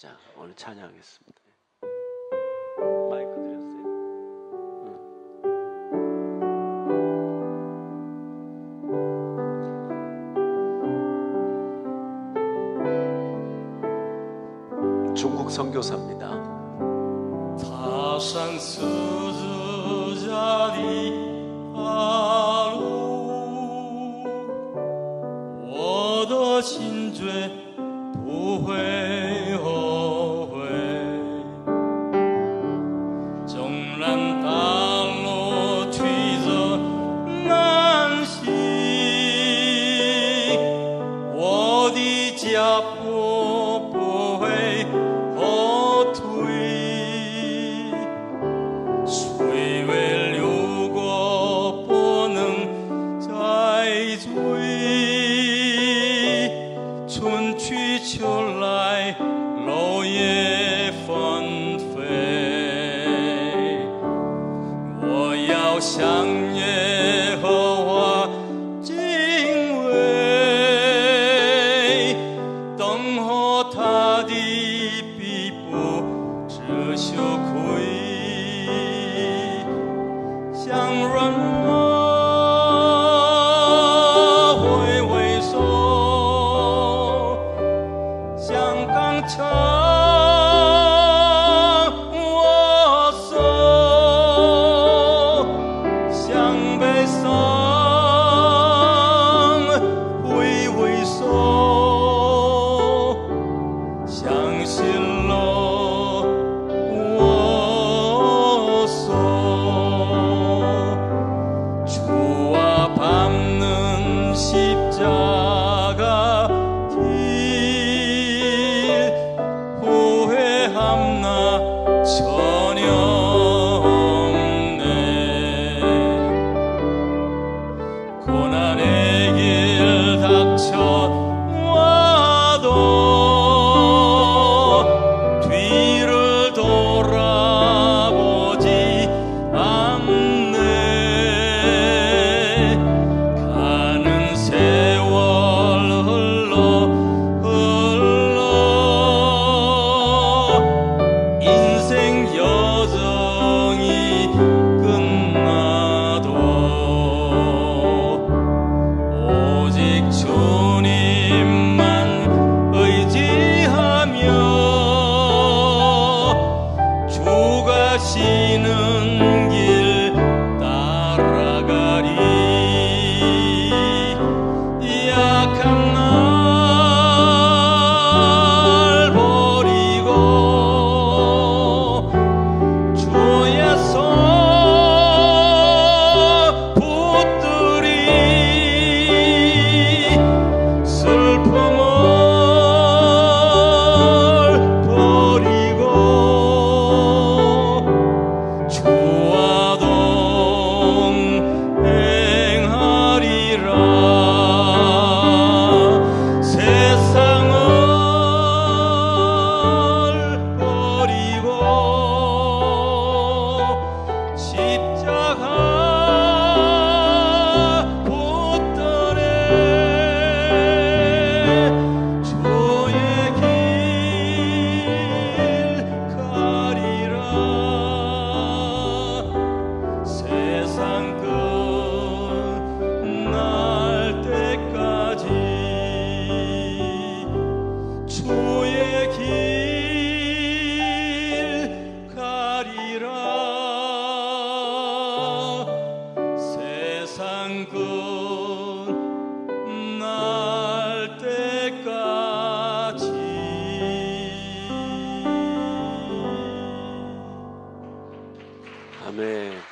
자, 오늘 찬양하겠습니다. 마이크 드렸어요. 응. 중국 선교사입니다. 踏上十字架的道路，我的心绝不会 난 땅로 취전난 시 어디 지압고 보회 어투이. 수이웰 요거 보는 자이주이. 춘취철라이 너의 我要向耶和华敬畏，等候他的必不知羞愧。shine. 따라 아멘.